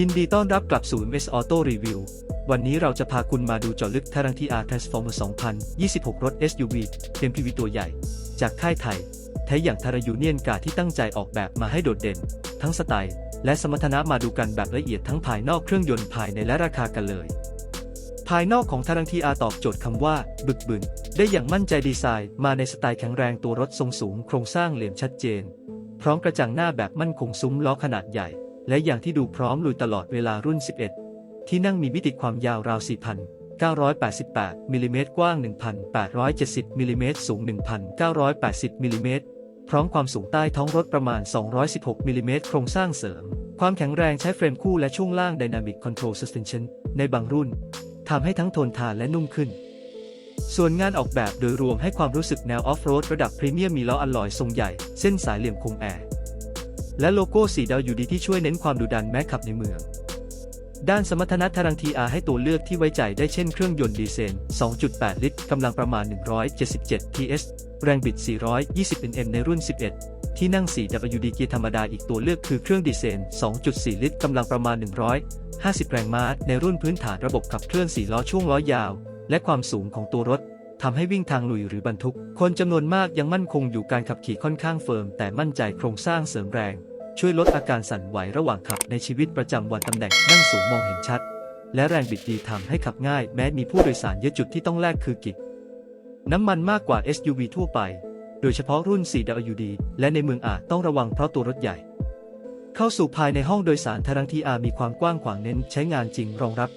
ยินดีต้อนรับกลับสู่ MS Auto Review วันนี้เราจะพาคุณมาดูเจาะลึกทารังทีอาร์ Transformer 2026 รถ SUV MPV ตัวใหญ่ จากค่ายไทยแท้อย่างทารายูเนียนกาที่ตั้งใจออกแบบมาให้โดดเด่น ทั้งสไตล์ และสมรรถนะมาดูกันแบบละเอียดทั้งภายนอกเครื่องยนต์ภายในและราคากันเลย ภายนอกของทารังทีอาตอบโจทย์คำว่า บึกบึน ได้อย่างมั่นใจดีไซน์ มาในสไตล์แข็งแรงตัวรถทรงสูง โครงสร้างเหลี่ยมชัดเจน พร้อมกระจังหน้าแบบมั่นคงซุ้มล้อขนาดใหญ่ และอย่างที่ดูพร้อมลุยตลอดเวลารุ่น 11 ที่นั่งมีมิติความยาวราว 4,988 มิลลิเมตรกว้าง 1,870 มิลลิเมตรสูง 1,980 มิลลิเมตรพร้อมความสูงใต้ท้องรถประมาณ 216 มิลลิเมตรโครงสร้างเสริม ความแข็งแรงใช้เฟรมคู่และช่วงล่าง Dynamic Control Suspension ในบางรุ่นทำให้ทั้งทนทานและนุ่มขึ้น ส่วนงานออกแบบโดยรวมให้ความรู้สึกแนวออฟโรดระดับพรีเมียมมีล้ออัลลอยทรงใหญ่ เส้นสายเหลี่ยมคมแอร์ และโลโก้สีดาวยูดีที่ช่วยเน้นความดุดันแม้ขับในเมือง ด้านสมรรถนะทารังทีอาให้ตัวเลือกที่ไว้ใจได้เช่นเครื่องยนต์ดีเซล 2.8 ลิตร กำลังประมาณ 177 PS แรงบิด 420 Nm ในรุ่น 11 ที่นั่ง 4WD เกียร์ธรรมดาอีกตัวเลือกคือเครื่องดีเซล 2.4 ลิตร กำลังประมาณ 150 แรงม้าในรุ่นพื้นฐานระบบขับเคลื่อน4ล้อช่วงล้อยาว และความสูงของตัวรถ ทำให้วิ่งทางลุยหรือบรรทุก คนจำนวนมากยังมั่นคงอยู่การขับขี่ค่อนข้างเฟิร์ม แต่มั่นใจโครงสร้างเสริมแรง ช่วยลดอาการสั่นไหวระหว่างขับในชีวิตประจำวันตำแหน่งนั่งสูงมองเห็นชัด และแรงบิดดีทำให้ขับง่าย แม้มีผู้โดยสารเยอะจุดที่ต้องแลกคือกิจน้ำมันมากกว่า SUV ทั่วไป โดยเฉพาะรุ่น 4WD และในเมืองอาจต้องระวังเพราะตัวรถใหญ่ เข้าสู่ภายในห้องโดยสารทารังทีอามีความกว้างขวางเน้นใช้งานจริงรองรับ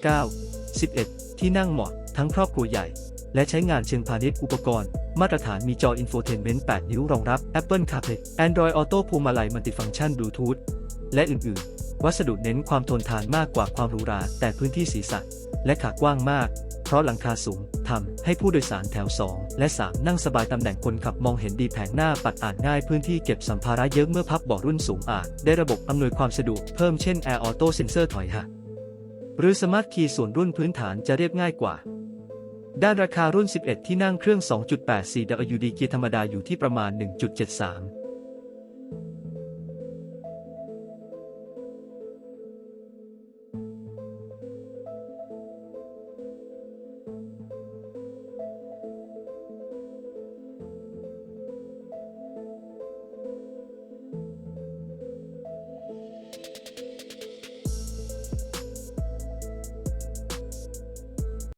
9 11 ที่นั่งเหมาะทั้งครอบครัวใหญ่ และใช้งานเชิงพาณิชย์อุปกรณ์ มาตรฐานมีจออินโฟเทนเมนต์ 8 นิ้วรองรับ Apple CarPlay Android Auto พวงมาลัยมัลติฟังก์ชันบลูทูธและอื่นๆ วัสดุเน้นความทนทานมากกว่าความหรูหรา แต่พื้นที่ศีรษะ และขากว้างมาก เพราะหลังคาสูงทำให้ผู้โดยสารแถว 2 และ 3 นั่งสบายตำแหน่งคนขับมองเห็นดีแผงหน้าปัดอ่านง่ายพื้นที่เก็บสัมภาระเยอะเมื่อพับเบาะรุ่นสูงอาจได้ระบบอำนวยความสะดวกเพิ่มเช่น Air Auto Sensor ถอยหักหรือ Smart Key ส่วนรุ่นพื้นฐานจะเรียบง่ายกว่า ด้านราคารุ่น 11 ที่นั่งเครื่อง 2.8 4WD เกียร์ธรรมดาอยู่ที่ประมาณ 1.73